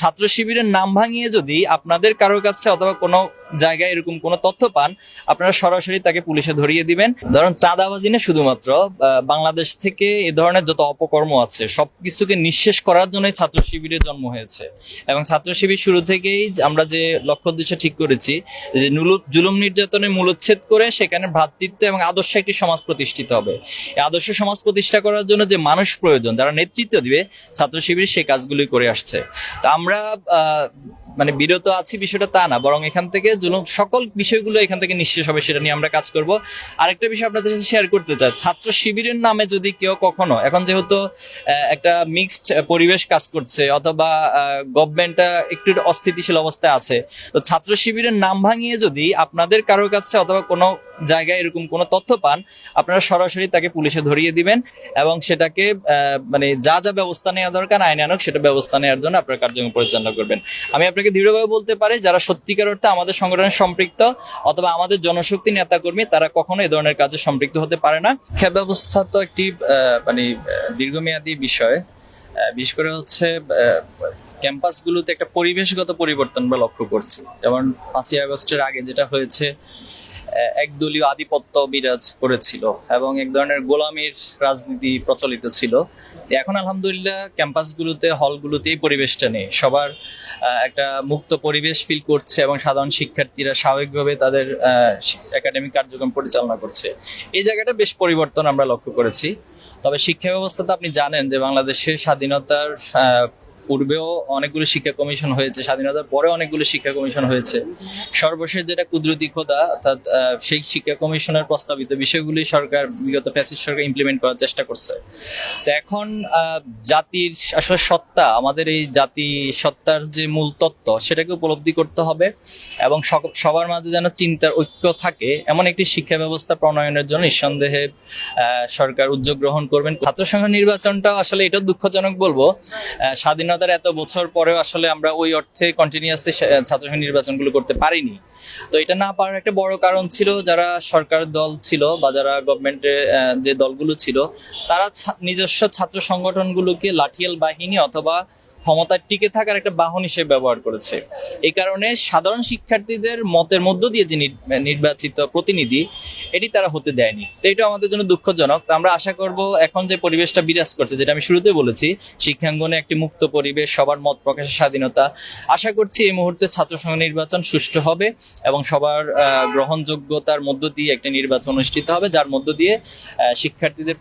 ছাত্র শিবিরের নাম ভাঙিয়ে যদি আপনাদের কারোর কাছে অথবা কোনো জায়গায় এরকম কোনো তথ্য পান, আপনারা সরাসরি তাকে পুলিশে ধরিয়ে দিবেন। ধরুন, চাঁদাবাজি না শুধুমাত্র বাংলাদেশ থেকে এ ধরনের যত অপকর্ম আছে, সবকিছুকে নিঃশেষ করার জন্যই ছাত্র শিবিরের জন্ম হয়েছে। এবং ছাত্র শিবির শুরু থেকেই আমরা যে লক্ষ্য উদ্দেশ্য ঠিক করেছি, যে জুলুম নির্যাতনের মূলচ্ছেদ করে সেখানে ভ্রাতৃত্ব এবং আদর্শ একটি সমাজ প্রতিষ্ঠিত হবে। এই আদর্শ সমাজ প্রতিষ্ঠা করার জন্য যে মানুষ প্রয়োজন, যারা নেতৃত্ব দিবে, ছাত্র শিবির সেই কাজগুলি করে আসছে। তা আমরা মানে বিরত আছি বিষয়টা তা না, বরং এখান থেকে সকল বিষয়গুলো এখান থেকে নিঃশেষ হবে, সেটা নিয়ে আমরা কাজ করব। আরেকটা বিষয় আপনাদের সাথে শেয়ার করতে চাই। ছাত্র শিবিরের নামে যদি কেউ কখনো, এখন যেহেতু একটা মিক্সড পরিবেশ কাজ করছে, অথবা গভর্নমেন্টটা একটু অস্থিতিশীল অবস্থায় আছে, তো ছাত্র শিবিরের নাম ভাঙিয়ে যদি আপনাদের কারোর কাছে অথবা কোনো জায়গায় এরকম কোনো তথ্য পান, আপনারা সরাসরি তাকে পুলিশে ধরিয়ে দিবেন এবং সেটাকে মানে যা যা ব্যবস্থা নেওয়া দরকার, আইন আনক, সেটা ব্যবস্থা নেওয়ার জন্য আপনার কার্যক্রম পরিচালনা করবেন। আমি আপনাকে দৃঢ়ভাবে বলতে পারি, যারা সত্যিকার অর্থে আমাদের সংগঠনের সম্পৃক্ত অথবা আমাদের জনশক্তি নেতাকর্মী, তারা কখনো এই ধরনের কাজে সম্পৃক্ত হতে পারে না। শিক্ষা ব্যবস্থা তো একটি মানে দীর্ঘমেয়াদী বিষয়। বিশেষ করে হচ্ছে ক্যাম্পাসগুলোতে একটা পরিবেশগত পরিবর্তন আমরা লক্ষ্য করছি। যেমন পাঁচই আগস্টের আগে যেটা হয়েছে একদলীয় আধিপত্য বিরাজ করেছিল এবং এক ধরনের গোলামির রাজনীতি প্রচলিত ছিল। এখন আলহামদুলিল্লাহ ক্যাম্পাসগুলোতে, হলগুলোতে এই পরিবেশটা নেই। সবার একটা মুক্ত পরিবেশ ফিল করছে এবং সাধারণ শিক্ষার্থীরা স্বাভাবিকভাবে তাদের একাডেমিক কার্যক্রম পরিচালনা করছে। এই জায়গাটা বেশ পরিবর্তন আমরা লক্ষ্য করেছি। তবে শিক্ষা ব্যবস্থাতে আপনি জানেন যে বাংলাদেশের স্বাধীনতার পূর্বেও অনেকগুলো শিক্ষা কমিশন হয়েছে স্বাধীনতার পরে অনেকগুলো শিক্ষা কমিশন হয়েছে। সর্বশেষ যেটা কুদরতি খোদা অর্থাৎ সেই শিক্ষা কমিশনের প্রস্তাবিত বিষয়গুলি সরকার বিগত ফ্যাসিস্ট সরকার ইমপ্লিমেন্ট করার চেষ্টা করছে। তো এখন জাতির আসলে সত্তা আমাদের এই জাতি সত্তার যে মূল তত্ত্ব সেটাকে উপলব্ধি করতে হবে এবং সবার মাঝে যেন চিন্তার ঐক্য থাকে এমন একটি শিক্ষা ব্যবস্থা প্রণয়নের জন্য নিঃসন্দেহে সরকার উদ্যোগ গ্রহণ করবেন। ছাত্র সংঘ নির্বাচনটা আসলে এটা দুঃখজনক বলব আহ, স্বাধীনতার এত বছর পরেও আসলে আমরা ওই অর্থে কন্টিনিউয়াসলি ছাত্র সংঘ নির্বাচনগুলো করতে পারিনি। তো এটা না পারার একটা বড় কারণ ছিল, যারা সরকার দল ছিল বা যারা গভর্নমেন্টের যে দলগুলো ছিল, তারা নিজস্ব ছাত্র সংগঠনগুলোকে লাঠিয়াল বাহিনী অথবা ক্ষমতায় টিকে থাকার একটা বাহন হিসেবে ব্যবহার করেছে। এই কারণে সাধারণ শিক্ষার্থীদের মতের মধ্য দিয়ে যে নির- নির্বাচিত প্রতিনিধি, এটি তারা হতে দেয়নি। তো এটা আমাদের জন্য দুঃখজনক। তো আমরা আশা করব এখন যে পরিবেশটা বিরাজ করছে, যেটা আমি শুরুতে বলেছি, শিক্ষাঙ্গনে একটি মুক্ত পরিবেশ, সবার মত প্রকাশের স্বাধীনতা। আশা করছি এই মুহূর্তে ছাত্র সংঘ নির্বাচন সুষ্ঠু হবে এবং সবার গ্রহণযোগ্যতার মধ্য দিয়ে একটি নির্বাচন অনুষ্ঠিত হবে, যার মধ্য দিয়ে শিক্ষার্থীদের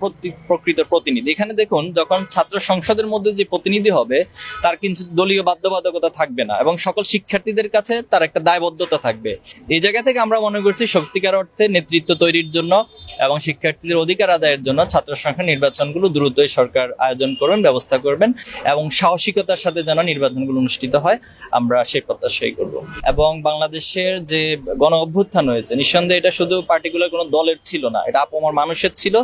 প্রকৃত প্রতিনিধি। এখানে দেখুন, যখন ছাত্র সংসদের মধ্যে যে প্রতিনিধি হবে তার কিন্তু দলীয় বাধ্যবাধকতা থাকবে না এবং সকল শিক্ষার্থীদের কাছে তার একটা দায়বদ্ধতা থাকবে। এই জায়গা থেকে আমরা মনে করছি সত্যিকার অর্থে নেতৃত্ব তৈরির জন্য এবং শিক্ষার্থীদের অধিকার আদায়ের জন্য ছাত্র সংখ্যা নির্বাচনগুলো দ্রুতই সরকার আয়োজন করবেন, ব্যবস্থা করবেন এবং সাহসিকতার সাথে যেন নির্বাচনগুলো অনুষ্ঠিত হয়, আমরা সেই প্রত্যাশাই করব। এবং বাংলাদেশের যে গণ অভ্যুত্থান হয়েছে, নিঃসন্দেহে এটা শুধু পার্টিকুলার কোনো দলের ছিল না, এটা আপমার মানুষের ছিল।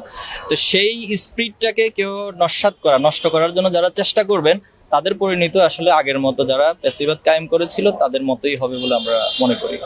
তো সেই স্পিরিটটাকে কেউ নস্বাত করা, নষ্ট করার জন্য যারা চেষ্টা করবেন তাদের পরিণত আসলে আগের মতো যারা পেশিবাদ কায়েম করেছিল, তাদের মতোই হবে বলে আমরা মনে করি।